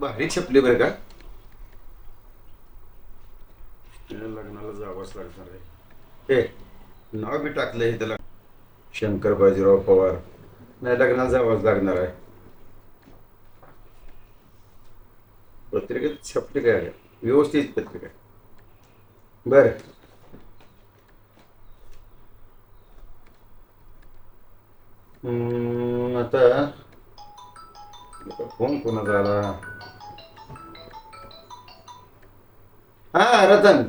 भारी छपली बरं का? लग्नाला जावंच लागणार आहे. हे नाव बी टाकलंय त्याला. शंकर बाजीराव पवार. नाही लग्नाला जावंच लागणार आहे. पत्रिका आहे काय व्यवस्थित पत्रिका आहे. बरं. आता आता फोन कोणाचा आला? हा रतन.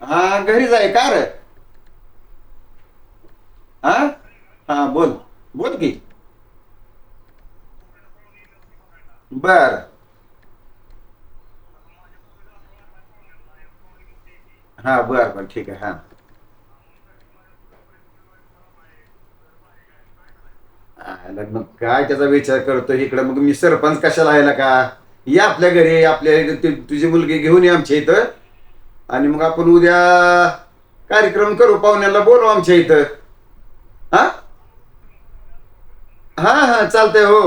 हा घरीच आहे का रे? हा? हा बोल. बोल की. बर. हा बर बर ठीक आहे हा. आला मग काय त्याचा विचार करतो इकडं? मग मी सरपंच कशाला यायला का? या आपल्या घरी आपल्या तु- तुझी मुलगी घेऊन ये आमच्या इथं. आणि मग आपण उद्या कार्यक्रम करू पाहुण्याला बोलू आमच्या इथं. हा? हा हा चालतंय हो.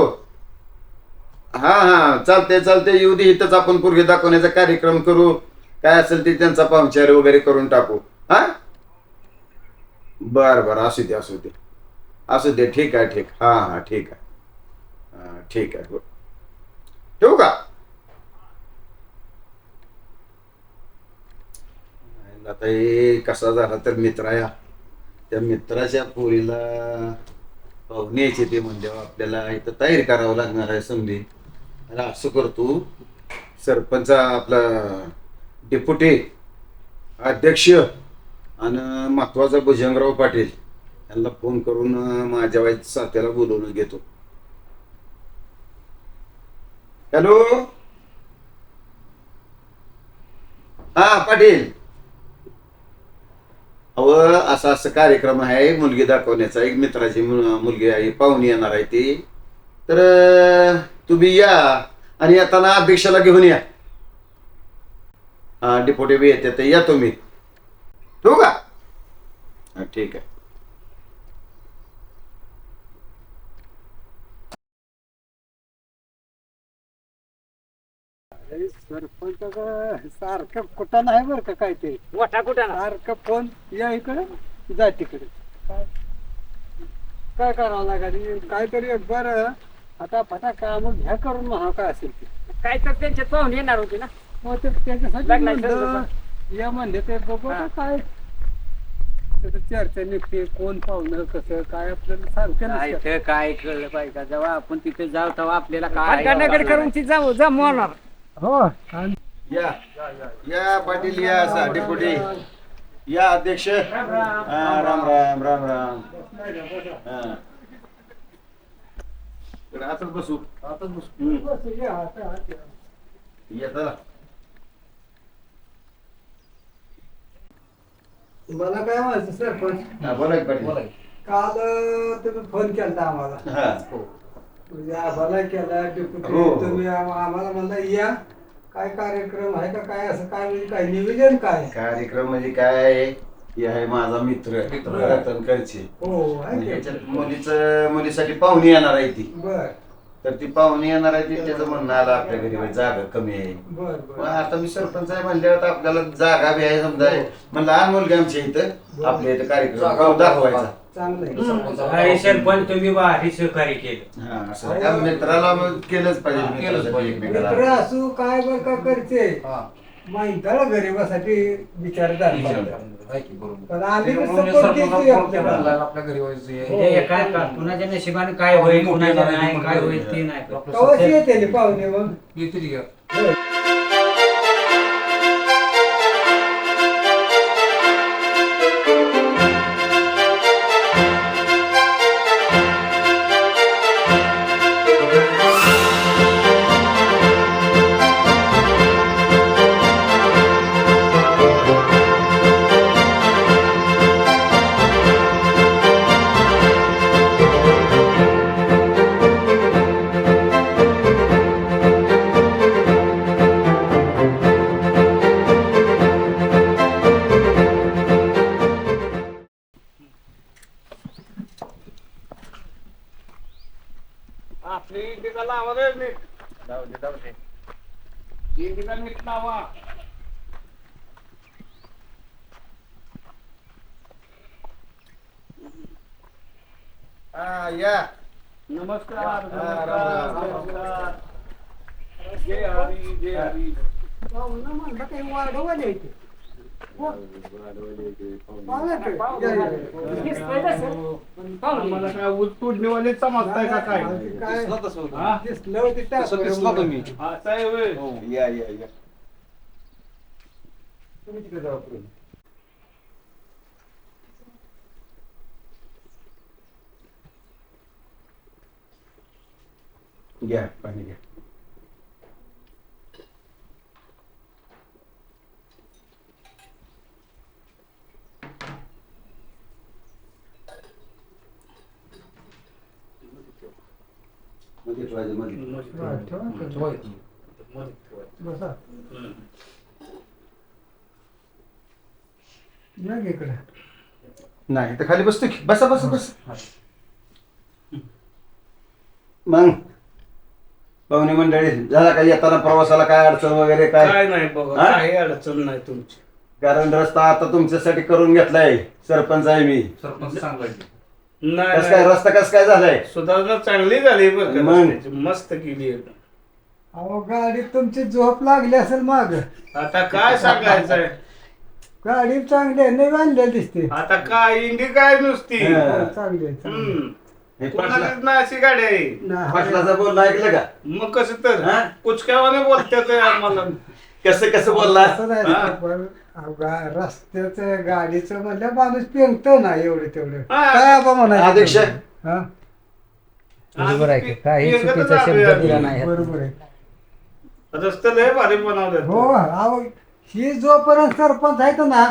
हा हा चालतंय चालतंय. येऊ दे इथंच आपण पूर्वी दाखवण्याचा कार्यक्रम करू. काय असेल ते त्यांचा पाहुणचार वगैरे करून टाकू. हा? बर बर असू दे असू दे. असू दे ठीक आहे ठीक. हा हा ठीक आहे. हा ठीक आहे हो ठेवू का? आता हे कसा झाला तर मित्र या. त्या मित्राच्या पोरीला पाहुणे यायचे ते म्हणजे हो, आपल्याला इथं तयारी करावं लागणार आहे समधी अरे असं करतो सरपंच आपला डेप्युटी अध्यक्ष आणि महत्त्वाचा भुजंगराव पाटील यांना फोन करून माझ्या वाईट साथ्याला बोलवून घेतो. हॅलो? हा पाटील. अव असा असं कार्यक्रम आहे मुलगी दाखवण्याचा. एक मित्राची मुलगी आहे पाहुणी येणार आहे ती. तर तुम्ही या आणि येताना अध्यक्षाला घेऊन या. डिपोटी बी येते तर या तुम्ही. ठेवू का? हा ठीक आहे. सरपंच सारखं कुठं नाही बरं का काय ते. मोठा कुठं ना सारखं फोन या इकडे जा तिकडे. काय? काय करावं लागेल? काहीतरी एक बरं आता फटा काम घ्या करून म्हणा काय असेल ते. काय तर त्यांचे पाहून येणार होते ना. मग ते त्यांच्यासाठी म्हणलं, या म्हणले ते बघू. आता काय त्याचं चर्चा निघते कोण पाहुणं कसं काय आपल्याला सांगते काय नसतं. ते काय कळलं पाहिजे का? जेव्हा आपण तिथे जाऊ तेव्हा आपल्याला काय हलकानगरी करून ती जाऊ जमवणार हो. आणि या. या पाटील या असा डिपोटी. या अध्यक्ष. हा राम राम राम राम. हा. तर आताच बसू. आताच बसू. आता, आता. येता. मला काय म्हणायचं सरपंच हा बोला की पाटील. काल अं, तुम्ही फोन केला आम्हाला. हा. म्हणजे आम्हाला केला डेप्युटी हो. तुम्ही आम- आम्हाला म्हणला या काय कार्यक्रम आहे का काय असं काय म्हणजे काय निवेदन काय कार्यक्रम म्हणजे काय आहे? हे आहे माझा मित्र. रतन करचे. हो आहे म्हणजे मुलीचं मुलीसाठी पाहुणी येणार आहे ती. बर. तर ती पाहुणी येणार आहे ती त्याचं म्हणणं आलं आपल्या घरी बाई जागा कमी आहे. बर मग बर आता मी सरपंच आहे म्हणल्यावर आता आपल्याला जागा बी आहे समजा. मग लहान मुलगी आमच्या इथं. आपल्या इथं कार्यक्रम दाखवायचा. चांगलं सरपंच तुम्ही भारी सहकार्य केलं. हा असं त्या मित्राला मग केलंच पाहिजे मित्रासाठी एकमेकाला. मित्र असू काय बर का करते? माहिताला गरीबासाठी विचार पण आम्ही सपोर्ट केली आपल्याला हे एका का- कुणाच्या नशिबाने काय होईल कुणाच्या नाही काय होईल ते नाही. कवच येते पाहुणे मग? लावा या. नमस्कार हा. नमस्कार. जय हरी जय हरी. मला काय उलटूडणीवाले समजताय का काय? काय हा? दिसलं होतं त्या असं आहे होय या या या. तुम्ही तिकडे जावा घ्या पाणी घ्या. मध्ये ठेवायचं इकडे. नाही तर खाली बसतो की. बसा बसा बस. मग पाहुणे मंडळी झाला का येताना प्रवासाला काय अडचण वगैरे काय काय नाही बघा हा? काही अडचण नाही तुमची कारण रस्ता आता तुमच्यासाठी करून घेतलाय सरपंच आहे मी सरपंच सांगायचे नाही कस काय नाही. रस्ता कस काय झालाय सुधारणा चांगली झाली बरं का मग? रस्त्याची. मस्त केली एकदम. अहो गाडीत तुमची झोप लागली असेल माग आता काय सांगायचंय गाडी चांगली आहे नाही बांधलेली दिसते आता काय इंडी काय नुसती हा. चांगली आहे चांगली आहे. हम्म. हे कोणालाच नाही अशी गाडी? आहे पाटलाचा बोलला ऐकलं का? मग कसं तर? कुचक्यावाने बोलतात आम्हाला. कसं कसं बोलला? असं नाही हा. पण अहो, गा- रस्त्याचं गाडीचं म्हणलं माणूस पेंगतो ना एवढं तेवढं. हा. काय आबा म्हणायचं अध्यक्ष. हा? बरोबर आहे की? काही चुकीचा शब्द. दिला नाही. बरोबर आहे. रस्ते लय भारी बनवले हो अहो ही जोपर्यंत सरपंच आहेत ना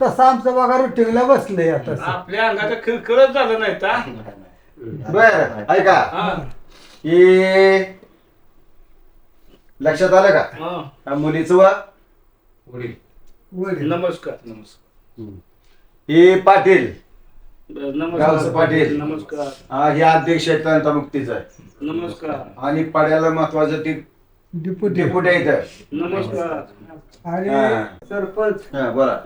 तसं आमचं बघा रुटीनला बसलंय आता. आपल्या अंगाचं खिळखिळच झालं नाही का? बर ऐका. हा. लक्षात आलं का? हा. मुलीचं वा वडील. वडील. नमस्कार नमस्कार. हे पाटील. गावचं पाटील. नमस्कार. हा हे अध्यक्ष आहेत तंत्र मुक्तीचा आहे. नमस्कार. आणि पाड्याला महत्वाचं ती डिपुटी डेपुटी आहे इथं नमस्कार. आणि हा. सरपंच. हा बोला.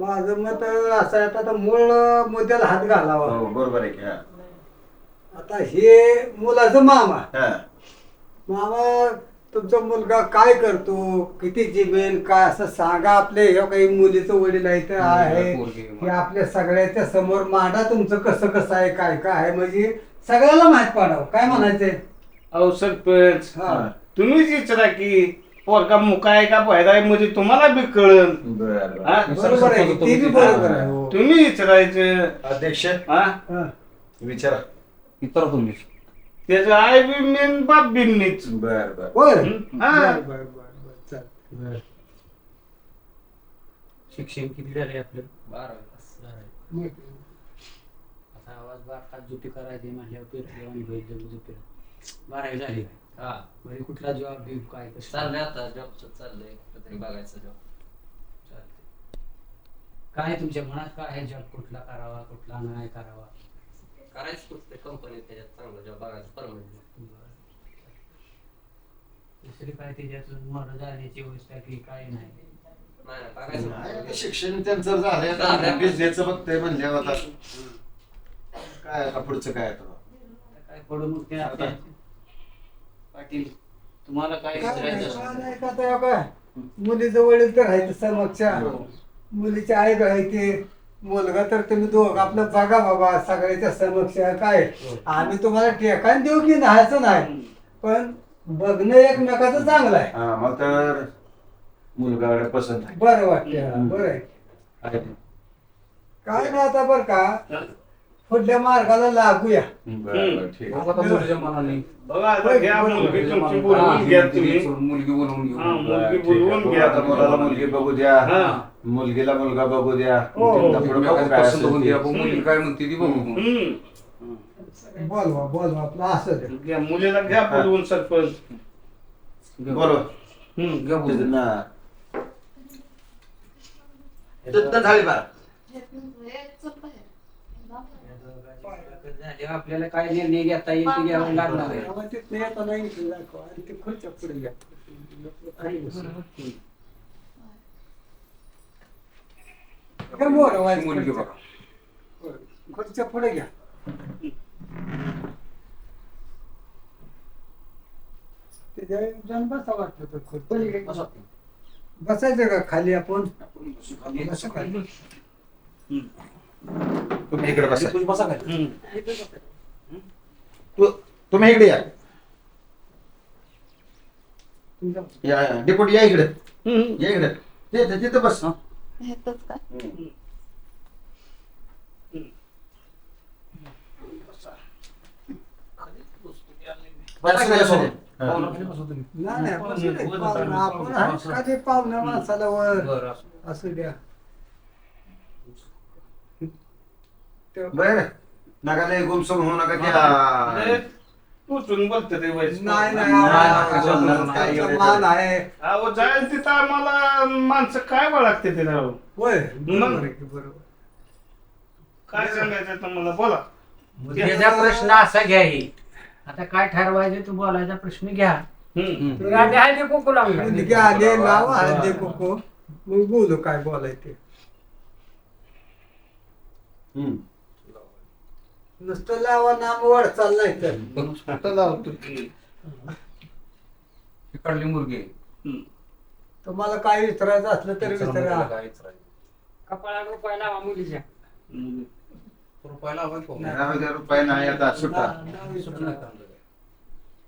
माझं मत असं आहे आता मूळ मुद्द्याला हात घालावा. हो बरोबर आहे की हा. आता हे मुलाचं मामा. हा. मामा तुमचा मुलगा काय करतो? किती जिमेल काय असं सांगा आपले. हे काही मुलीचं वडील आहे तर आहे. पोरगी. हे आपल्या सगळ्याच्या समोर मांडा. तुमचं कसं कसं आहे काय काय आहे? म्हणजे सगळ्याला माहीत पाडावं. काय म्हणायचंय? अहो सरपंच हा. तुम्हीच विचारा की पोरका मुका आहे का फायदा आहे? म्हणजे तुम्हाला बी कळन. बर बर. हा? बरोबर आहे. ते बी बरोबर आहे. हो. तुम्ही विचारायचं. अध्यक्ष हा? हा. विचारा. इतर तुम्ही त्याचं आई बी मेन बाप बी मीच बर बर. होय. हं? हा. बर, बर, बर, बर, चालतंय. शिक्षण किती झाले आपलं? बारावी मग. आता आवाज बारका जुपी करायची म्हणल्यावर पेटले आणि बैल जुपी बारावी झाली. हा. म्हणजे कुठला जॉब बिब काय कसं? चाललंय आता जॉबच चाललंय. कुठेतरी बघायचं जॉब चालतंय. काय तुमच्या मनात काय आहे जॉब कुठला करावा कुठला नाही करावा? करायचं कुठते कंपनी त्याच्यात चांगलं जॉब बघायचं परमनंट दुसरी काय त्याच्यात मोर जाण्याची व्यवस्था की काय नाही नाही बघायचं नाही, आता शिक्षण त्यांचं झालंय आता झालंय. बिझनेसचं बघतंय म्हणल्यावर आता काय आता पुढचं काय आता काय पडून मग ते पाटील तुम्हाला काय विचारायचं असेल? हे मुलीचं वडील तर आहे समक्षा मुलीची आई आहे ते मुलगा तर तुम्ही दोघ आपलं बघा बाबा सगळ्याच्या समक्ष काय आम्ही तुम्हाला ठेकाण देऊ की नाहीचं नाही. पण बघणं एकमेकाचं चांगलं आहे. हा मग तर मुलगा पसंत आहे. बरं वाटतं बरं आहे. आहे. काय नाही आता बरं का पुढल्या मार्गाला लागूया. बर बर ठीक आहे. बघू आता मुलीच्या मनाने. बघा आता घ्या मुलगी तुमची बोलवून घ्या तुम्ही. मुलगी बोलवून घेऊ. हा, बर, मुलगी ठीक आहे. बोलवून बघू घ्या आता मुलाला मुलगी बघू द्या. हा. मुलगीला मुलगा बघू द्या. हो. त्यांना पुढं बघू काय पसंत असेल होऊन ते. द्या बघू मुलगी काय म्हणते ती बघू मग. हम्म. बोलवा बोलवा आपलं असं दे घ्या मुलीला घ्या बोलवून सरपंच. बोलो हम्म. घ्या बोलून. ना झाली बा. झाले आपल्याला काय निर्णय घेता येईल ते घ्यावं लागणार आहे इकडे दाखवा. आणि ते खुर्च्या पुढे घ्या. घ्या मोर वाईज खुर्च्या. होय. खुर्च्या पुढे घ्या त्याच्या जण बसा वाटतं तो खुर्च्या. बसायचं का खाली आपण बसा खाली. तुम्ही इकडे बसा. हम्म. तू- तुम्ही इकडे या. तुमच्या- या या. डेपुटी या इकडे. या इकडे. ते- ते- तिथं बस. बसा. बसा. हा. बसू पाहुण्या माणसाला वर. असू द्या ते- बरं नका लय गुमसुम होऊ नका बोलते ते वैस. नाही नाही नाही, आम्हाला बोलणार नाही. त्यांचा मान आहे अहो जाईल तिथं आम्हाला माणसं काय लागते ते राव होय मग? बरोबर आहे की, बरोबर काय सांगायचं तुम्हाला बोला त्याचा प्रश्न असा घ्या हे आता काय ठरवायचं तू बोलायचा प्रश्न घ्या हम्म. राधे हळदी कुंकू लावून घ्या. मुलगी आले लावा हळदी कुकू मग बोलू काय बोलायचे हम्म. नुसतं लावा नाम वर चाललाय तर. काढली मुलगी. हम्म. तुम्हाला काय विचारायचं असलं तरी विचारा. कपाळाला रुपया लावा मुलीच्या. रुपयाला. दहा हजार रुपये नाही आता सुट्टा ना- विचारा.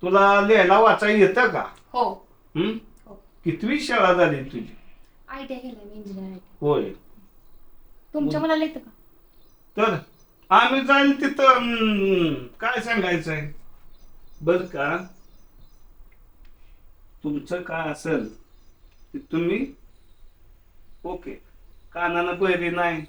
तुला लिहायला वाचा येतं का? हो? हो. कितवी शाळा झाली तुझी? आय टी आय केलंय मी इंजिनियर होय. तुमच्या मुलाला येतं का? तर? आम्ही जाईल तिथं हम्म, काय सांगायचंय? बर का? तुमचं काय असेल ते तुम्ही ओके. कानानं बहिरी नाही.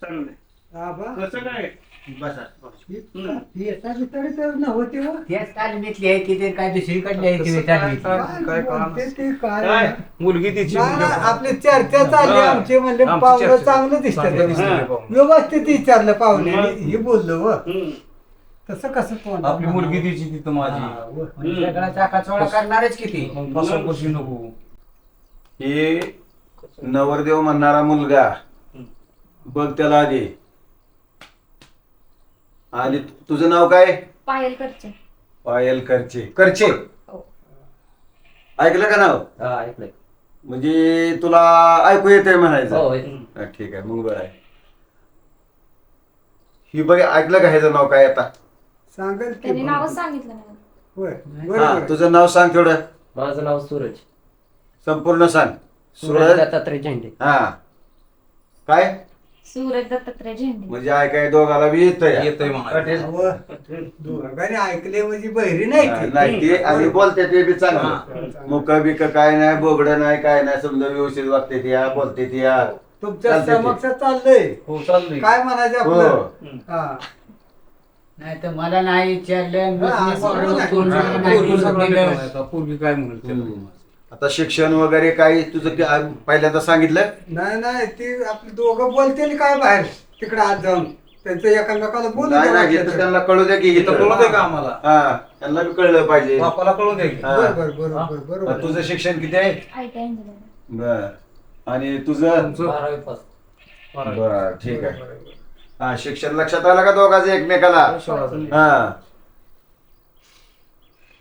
चांगलंय. आबा, कसं काय? बसा हम्म. ही येता बिताडी तर नव्हती हो. त्याच तालमीतली आहे की ते काय दुसरीकडली आहे ती तालमीतली काय बोलते ते काय काय? मुलगी तिची नाही, नाही, आपली चर्चा चालली हा. आमची म्हणजे आमची पाहुणं चर्चा. चांगलं चांगलं दिसतं दिसतंय. व्यवस्थित विचारलं पाहुणे मग? हे बोललो व हम्म. तसं कसं कोण आपली मुलगी तिची तिथं माझी सगळा चाकाचोळा करणारच किती फसवपशी नको हे नवरदेव म्हणणारा मुलगा बघ त्याला आधी आणि तुझं नाव काय? पायल करचे. पायल करचे. करचे? हो. ऐकलं का नाव? हा ऐकलंय. म्हणजे तुला ऐकू येते म्हणायचं. हो हा, ठीक आहे मग बरं आहे. ही बघ ऐकलं का ह्याचं नाव काय आता? सांगेल की त्यांनी नावच सांगितलं नाही. होय हा बरोबर तुझं नाव सांग तेवढं. माझं नाव सूरज. संपूर्ण सांग. सूरज सूरज? दत्तात्रय झेंडे. हा. काय? सूरज दत्तात्रय झेंडे. म्हणजे ऐकाय दोघाला बी येत येतंय म्हणा. दोघांनी ऐकले म्हणजे बहिरी नाही ती. नाही ते आणि बोलते ते बी चांगलं. मुक बिक काय नाही बोबड नाही काय नाही समजा व्यवस्थित वागते ती या बोलते ती या तुमच्या चालतंय ते. समक्ष चाललंय. हो चाललंय. काय म्हणायचं हो आपलं? हा. नाही तर मला नाही विचारलं हा, असं नाही सगळं पोरगी काय? हम्म. आता शिक्षण वगैरे काही तुझं की- आ- पहिल्यांदा सांगितलं? नाही नाही ती आपली दोघं बोलतील काय बाहेर? तिकडे आत जाऊन. त्यांचं एकमेकाला बोलू नाही नाही द्या इथं त्यांना कळू द्या की इथं कळू दे का आम्हाला? हा त्यांना बी कळलं पाहिजे. बापाला कळू दे. की. हा. बरोबर बरोबर. मग बरोबर तुझं शिक्षण किती आहे? आय टी बर. आणि तुझं? बारावी पास. बर ठीक आहे. हा शिक्षण लक्षात आलं का दोघांचं एकमेकाला? हा.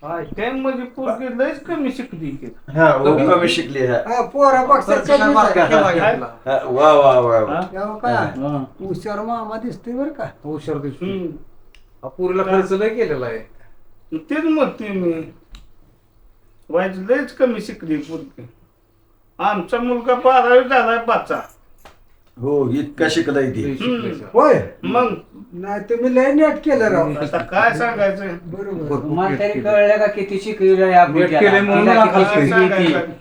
हा मध्ये पोरगी लयच कमी शिकली की हा हो, कमी शिकली हा. हा पोरा कमीच आहे. घेतला. हा, वा वा वा वा. हा? तेव्हा काय हुशार मामा दिसतोय बरं का? हुशार दिसतोय. हम्म. पोरीला खर्च लय केलेला आहे. तेच म्हणते मी. वाईट लयच कमी शिकली पोरगी. आमचा मुलगा बारावी झालाय बाचा. हो इतका शिकलाय ती. होय? मग नाही तुम्ही लय नेट केलं राव आता काय सांगायचं बरोबर तुम्हाला तरी कळलं का किती शिकविलं आपण नीट त्याला? केलंय म्हणून तिला आपण किती काय शिकली ती? सांगायचं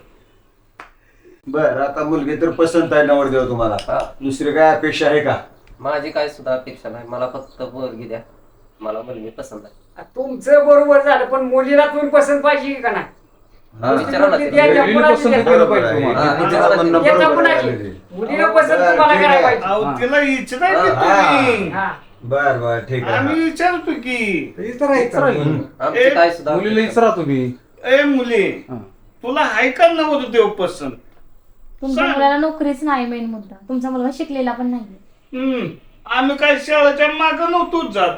बर आता मुलगी तर पसंत आहे नवरदेव तुम्हाला हा दुसरी काय अपेक्षा आहे का माझी काय सुद्धा अपेक्षा नाही मला फक्त पोरगी द्या मला मुलगी पसंत आहे तुमचं बरोबर झालं पण मुलीला तुम्ही पसंत पाहिजे का नाही हा. विचारा ना मुलीला पसंत द्यायची. केलं बरोबर पाहिजे आहे. तुम्हाला. हा, तुमचं म्हणणं एका बरोबर मुलाची. आहे. मुलीला पसंत तुम्हाला ठीक करायला. पाहिजे अहो तिला हा. तुम्ही हा. बर बर ठीक आम्ही आहे विचारतो की आमचे काय सुद्धा मुलीला इचरा तुम्ही. ए मुली हा. तुला हाय का नव्हतं देव पसंत तुमच्या सांग. मुलाला नोकरीच नाही मेन मुद्दा. तुमचा मुलगा शिकलेला पण नाही हम्म. आम्ही काय शाळेच्या माग नव्हतोच जात.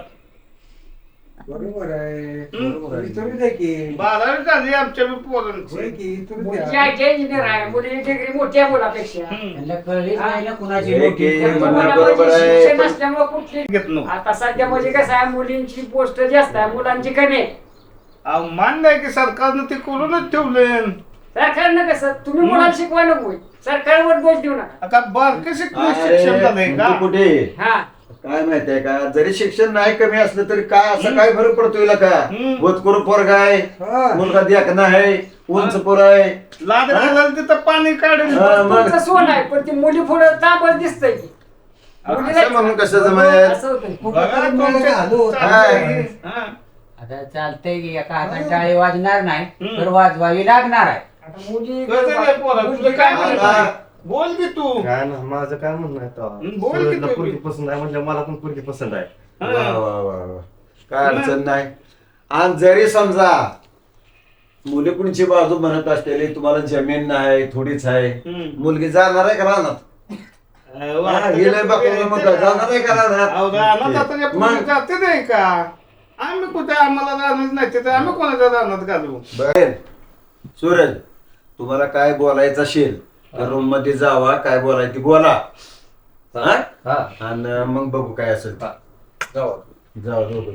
बरोबर आहे. हं. बरोबर आहे. विचारू द्या की. बारावी झाली आमच्या बी होय पोरांची की विचारू मुलीची द्या. आईची इंजिनियर आहे मुलीची डिग्री मोठ्या मुलापेक्षा. हम्म. त्यांना कळलीच नाही ना कुणाची एक- मोठी एक- कोण म्हणणं मोठी. बरोबर मुलामध्ये आहे, शिक्षण पण- नसल्यामुळे कुठली घेत नव्हतं आता सध्या म्हणजे कसं आहे मुलींची पोस्ट जास्त आहे मुलांची कमी आहे. अहो मान्य आहे की सरकारनं ते करूनच ठेवले सरकारनं कसं तुम्ही मुलाला शिकवा नको सरकारवर दोष देऊ नका. आता बारके अरे, शिक्षण झालंय का? कुठे? हा. काय माहितीये का? जरी शिक्षण नाही कमी असलं तरी काय असं काय फरक पडतो हिला का? हम्म. भूतपूर पोरगा आहे हा. मुलगा देखना आहे उंच पोर आहे. लाद घालायला तिथं पाणी काढेल हा, मग? तुमचं सोन आहे पण ती मुली पुढे तांबच दिसतंय. की मुलीला- असं म्हणून कसं जमायचं? असं होतंय. बघा. हा. आता चालतंय की एका हातात टाळी वाजणार नाही हम्म. तर वाजवावी लागणार आहे. आता मुली कसं आहे पोरा, तुझं काय म्हणणं आता- आहे? बोल की तू. काय ना माझं काय म्हणणं आहे बोल की सूरजला तू. पोरगी पसंत आहे म्हणजे मला पण पोरगी पसंत आहे. वा, वा, वा, वा. काय अडचण नाही. आणि जरी समजा मुली कुणची बाजू म्हणत असलेली तुम्हाला जमीन नाही थोडीच आहे हम्म. मुलगी जाणार आहे का राहणार अहो, हा, आता गेलंय बघा मग जाणार आहे का अहो, रानात राहणार आता त्या मग? पोरी जाते नाही का? आम्ही कुठे आम्हाला राहणार नाही तिथे आम्ही कोणाच्या रानात घालू? बर. सूरज तुम्हाला काय बोलायचं असेल रूममध्ये जावा काय बोलायचं ते बोला. हा? हा. आणि मग बघू काय असेल ते. जाऊ जाऊ.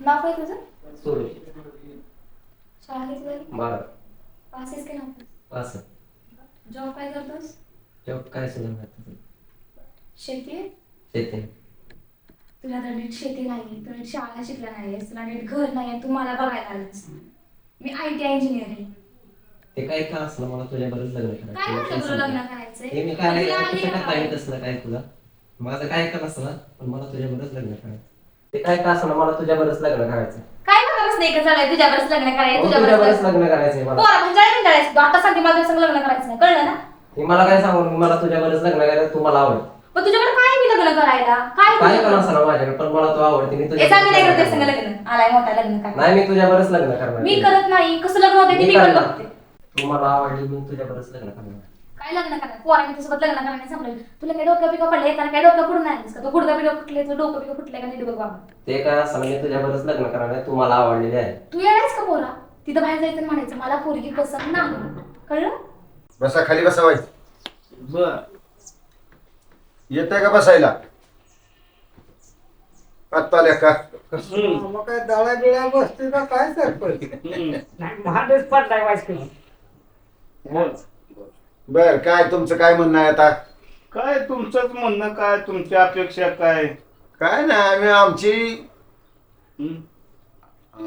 नाव काय तुझं? सुरू शाळा किती झाली बारा पासेस जॉब काय करतोस? काय सुद्धा नाही शेती आहे शेती. तुला तर नीट शेती नाही तू नीट शाळा शिकला नाहीस तुला नीट घर नाही तू मला बघायला आलास. मी आय टी इंजिनियर आहे. ते काय का असलं मला तुझ्या लग्न काय म्हटलं तुला लग्न करायचं करायचंय? हे मी काय तुला आहे कसं का काय बाळ? तसलं काय तुला माझं काय का नसलं पण मला तुझ्या बरंच लग्न करायचं ते काय का असलं मला तुझ्या लग्न करायचं काय नाही का झालंय? तुझ्यावरच लग्न करायचं तुझ्या लग्न करायचंय मला. पोरा म्हणजे काय करायचं तू आता सांगते संग लग्न करायचं नाही. कळलं ना? हे मला काय सांगू मला तुझ्या बरंच लग्न करायचं तू मला आवड पण तुझ्याकडे लग्न करायला? काय? पण असं माझ्याकडे? पण मला तू आवडते मी तुझ्या नाही करत संग लग्न. आलाय मोठा लग्न काय? नाही मी तुझ्या बरंच लग्न करणार मी करत नाही. कसं लग्न होते ते मी मी पण करणार. बघते. तू मला आवडली मी तुझ्या बरंच लग्न करणार. काय लग्न करणार? पोराने तुझ्यासोबत लग्न संपलं तुला काय डोकं पिकं पडले त्याला काय डोकं फुडून नाही का तो गुडगा पिकं फुटले तुझं डोकं पिकं फुटले का नाही डोकं बाबा. ते काय असं मी तुझ्या बरंच लग्न करणार आहे तू मला आवडलेली आहे. तू येणारच का पोरा? तिथं बाहेर जायचं आणि म्हणायचं मला पोरगी पसंत नाही. कळलं? बसा खाली बसावायचं बर. येतंय का बसायला? लेखा. हम्म. मग काय दळा बिळा बसते का? काय सरपंच? हम्म. नाही, भांडच पडलाय वाजपेयी बोल. बर काय तुमचं काय म्हणणं आहे आता? काय तुमचंच म्हणणं काय? तुमची अपेक्षा काय? काय नाही आम्ही आमची हम्म.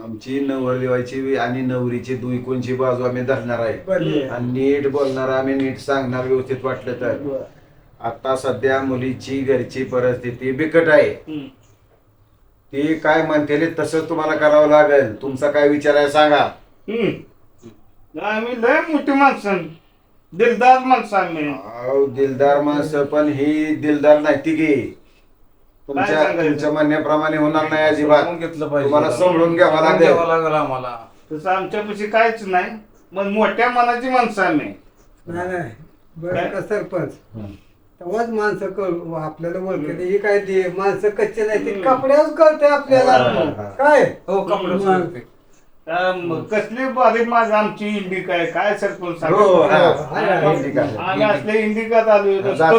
आमची नवरदेवाची आणि नवरीची दुई कोणची बाजू आम्ही धरणार आहे. बरं. आणि नीट बोलणार आम्ही नीट सांगणार व्यवस्थित वाटलं तर. आता सध्या मुलीची घरची परिस्थिती बिकट आहे. ती काय म्हणते तसं तुम्हाला करावं लागेल. तुमचा काय विचार आहे सांगा. आम्ही लय मोठी माणसं दिलदार माणसं आम्ही अहो, दिलदार माणसं पण ही दिलदार नाही ती गे तुमच्या? तुमच्या म्हणण्याप्रमाणे होणार नाही अजिबात. घेतलं पाहिजे. तुम्हाला समजून घ्यावं लागेल. आम्हाला. तसं आमच्यापाशी काहीच नाही पण मोठ्या मनाची माणसं आम्ही नाही नाही. बरं? का सरपंच. हं. तेव्हाच माणसं कळू आपल्याला ओळखते ही काय ती माणसं कच्चे नाही ते कपड्यावर कळते आपल्याला. हा, हा. काय? हो कपडे कसली बारीक माझ आमची इंडिका आहे काय सरपंच हो हा. इंडिका. आम्ही असले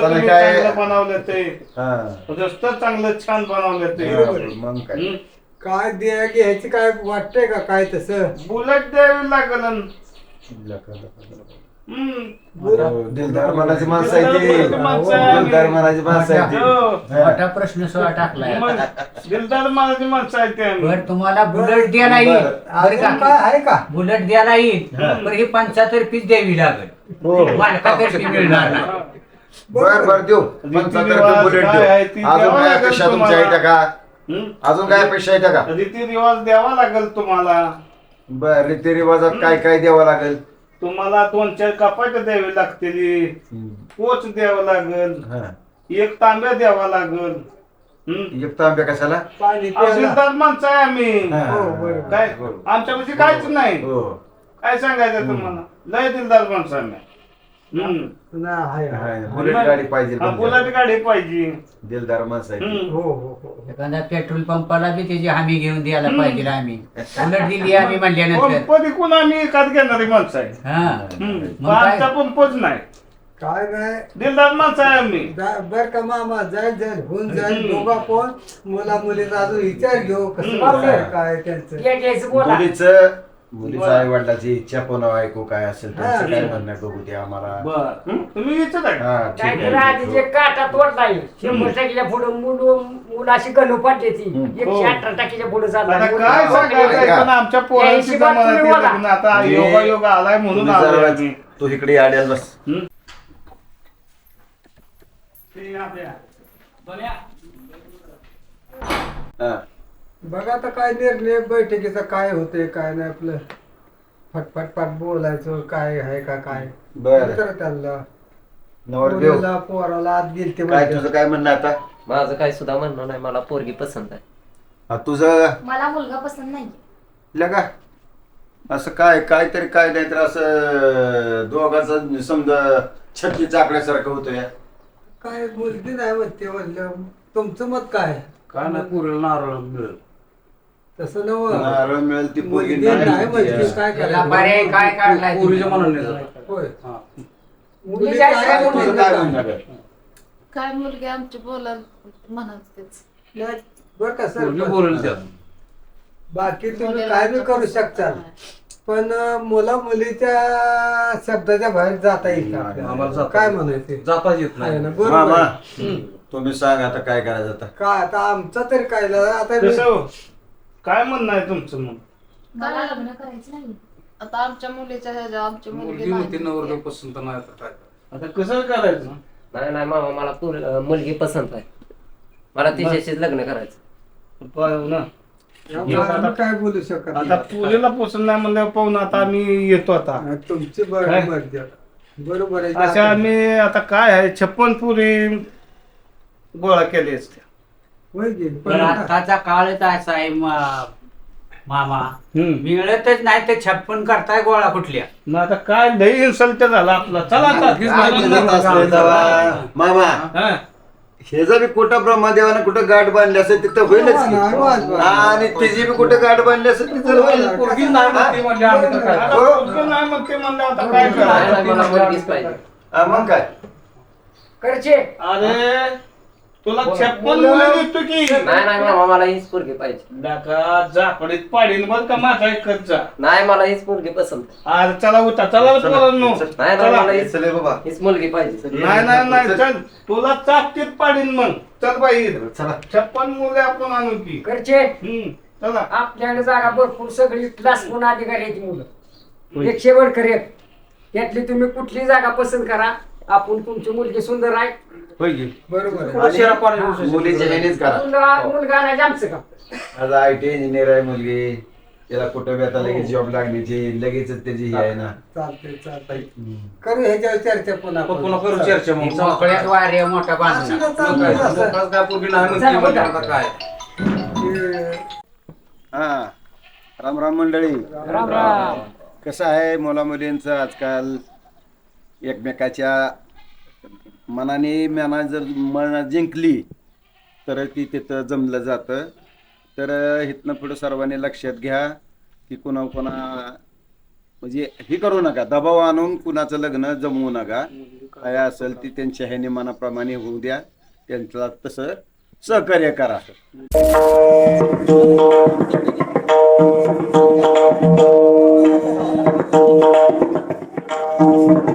तुम्ही काय- चांगलं बनवलं ते. हा. रस्तं चांगलं छान बनवलं ते. हा, मग काय? द्या घ्यायची काय वाटतंय का? काय तसं? बुलेट द्यावी लागल. हो, दिलदार मनाची माणसं आहे ती. दिलदार आहे. मनाची माणसं आहे ती. हो. हा. मोठा प्रश्न सुद्धा टाकलाय दिलदार मानाची माणसं आहे ते. बर तुम्हाला बुलेट द्यायला येईल बरं. बरं अजून का? आहे का? बुलेट द्यायला येईल पण ही पंचातर्फीच द्यावी लागेल. हो. मालकातर्फी मिळणार नाही. बर बर देऊ. रीतिरिवाज बुलेट काय देऊ आहे ती अजून काय लागेल अपेक्षा तुमच्या. आहेत का? हं? अजून काय अपेक्षा आहेत का? रीतिरिवाज द्यावा लागेल तुम्हाला. बर रीतिरिवाजात काय काय द्यावं लागेल? तुम्हाला दोन चार कपाट द्यावी लागतील. पोच द्यावं लागेल. हा. एक तांब्या द्यावा लागेल. हं? एक तांब्या कशाला? पाणी प्यायला. तहसीलदार माणसं आहे आम्ही. हा. हो, बरोबर. काय? आमच्यापाशी काहीच नाही. हो. काय सांगायचं तुम्हाला? लय दिलदार माणसं आम्ही. हं. नाही, आहे, आहे. हाय, बुलेट गाडी पाहिजे हा, बुलेट गाडी पाहिजे. दिलदार माणसं आहे ती. हं. हो हो हो. पेट्रोल पंपाला बी त्याची हमी घेऊन द्यायला पाहिजे आम्ही. उलट दिली आम्ही म्हणल्यानंतर. पंप तिकून आम्ही एखाद घेणारी माणसं आहे हा. मग काय? आमचा पंपच नाही. काय नाही. दिलदार माणसं आहे आम्ही. जा- बर का मामा जाईल जाईल होऊन जाईल. हम्म. दोघा कोण मुला मुलीचा अजून विचार घेऊ. कसं हम्म. काय त्यांचं? या घ्यायचं बोला. मुलीचं मुलीचं आई वडिलाची इच्छा पण ऐकू काय असेल त्यांचं. काय म्हणणं बघू ते आम्हाला. बर? तुम्ही आहे हा ठीक जे काटा तोडलाय शंभर टक्क्याच्या पुढे मुलं मुलं अशी गणू पाडली ती. हो. एकशे अठरा टक्क्याच्या पुढे आता चालला काय सांगायचं आहे, पण आमच्या पोरांची हिशोबात जमान्यात तुम्ही बोला. लग्न. आता योगा योगा आलाय म्हणून तुम्ही आलोय जरा आम्ही. तू इकडे आड्याल बस. हं? बघा आता काय निर्णय बैठकीचा काय होतंय काय नाही आपलं. फटफट फट बोलायचं काय आहे का काय. बर. विचारा त्यांना. नवरदेव मुलीला पोराला आत गेलते काय. तुझं काय म्हणणं आता? माझं काय सुद्धा म्हणणं नाही मला पोरगी पसंत आहे. हा, तुझं? मला मुलगा पसंत नाही लगा असं काय काहीतरी काय नाही तर असं दोघांचं समजा छत्तीस आकड्यासारखं होतं या काय मुलगी नाही म्हणते म्हणलं. तुमचं मत काय? काय नाही पुरेल नारळ मिळेल. तसं नव नारळ मिळेल ती पोरगी मुलगी नाही नाही म्हणते म्हणते. काय त्याला पर्याय करायचं काय काढलाय पुरीच्या मनाने जरा. होय हा. काय का तुझं म्हणते काय काय? म्हणणं आहे? काय मुलगी आमची म्हणत तेच नाही, बरं का पोरगी सर बोलेल त्यात बाकी तुम्ही काय बी करू शकता पण मुला मुलीच्या शब्दाच्या बाहेर जाता येईल का आम्हाला आपल्याला? जाता काय येत म्हणायचे जाताच येत नाही मामा. तुम्ही सांग आता काय करायचं आता काय आता आमचा तरी काय आता मी-? काय म्हणणं आहे तुमचं मग? मला लग्न करायचं नाही आता आमच्या मुलीच्या ह्याच्या आमची मुलगी मुलगी म्हणते नवरदेव नाही पसंत नाही आता काय. आता कसं करायचं? नाही नाही मामा मला पोर- अं, मुलगी पसंत आहे. मला तिच्याशीच लग्न करायचं. पाहू ना. आम्ही काय बोलू शकत आता नाही. पुरीला नाही म्हणल्यावर पाहून आता आम्ही येतो आता. तुमची काय? बरोबर मर्जी आहे. बरोबर आहे. अशा आम्ही आता काय आहे? छप्पन पुरी गोळा केली असते. होय की? पण पण आता- आताचा काळच असा आहे मा- मामा. हम्म. मिळतच नाही तर छप्पन करताय गोळा कुठल्या? मग आता काय लई इन्सल्ट झाला आपला. चला आता. काय म्हणत असलं तेव्हा? मामा हा. हे जर बी कुठं ब्रह्मदेवानं कुठं गाठ बांधली असेल तिथं होईलच की. आणि तिची बी कुठं गाठ बांधली असेल तिथं होईल. पोरगी नाही म्हणते आम्ही तर काय? आता पोरगी नाही म्हणते म्हणलं आता काय नाही नाही करायचं? मला मुलगीच पाहिजे. हा, मग काय? करचे. अरे तुला छप्पन मुलं देतो की? नाही नाही मामा मला हीच पोरगी पाहिजे. डाका जाकडीत पाडीन बघ का माझा ऐकत जा. नाही मला हीच मुलगी पसंत. अरे चला उठा चला पोरांनो. नाही नाही चला. मला हीच चले बाबा. हीच मुलगी पाहिजे. नाही नाही नाही चल. तुला चापतीत पाडीन मग. चल बाई. चला. छप्पन मुले आपण आणू की. करचे हम्म, चला. आपल्याकडे जागा भरपूर सगळी क्लास म्हणून अधिकारी आहेत मुलं. एकशे वर एक. त्यातली तुम्ही कुठली जागा पसंत करा. आपण तुमची मुलगी सुंदर आहे. होय की? बरोबर आहे. पाणी शकतो. करा. मुलगा मुलगा आमचं का आज आय टी इंजिनियर आहे मुलगी. त्याला कुठं बी आता लगेच जॉब लागण्याची लगेच त्याची ही आहे ना. चालतंय चालतंय. करू ह्याच्यावर चर्चा पुन्हा आपण पुन्हा. करू चर्चा मग. मोकळ्यात वारे मोठा काय? असं. लोकांचं काय पोरगी नाही म्हणते चला, म्हणजे बघा. आता काय. ते- हा. राम राम मंडळी. राम राम. कसं आहे मुला मुलींचं आजकाल? एकमेकाच्या मनाने मना जर मना जिंकली तर ती तिथं जमलं जातं. तर इथनं पुढं सर्वांनी लक्षात घ्या की कुणा कुणा म्हणजे हे करू नका. दबाव आणून कुणाचं लग्न जमवू नका. काय असेल ती त्यांच्या ह्याने मनाप्रमाणे होऊ द्या. त्यांचा तसं सहकार्य करा. え?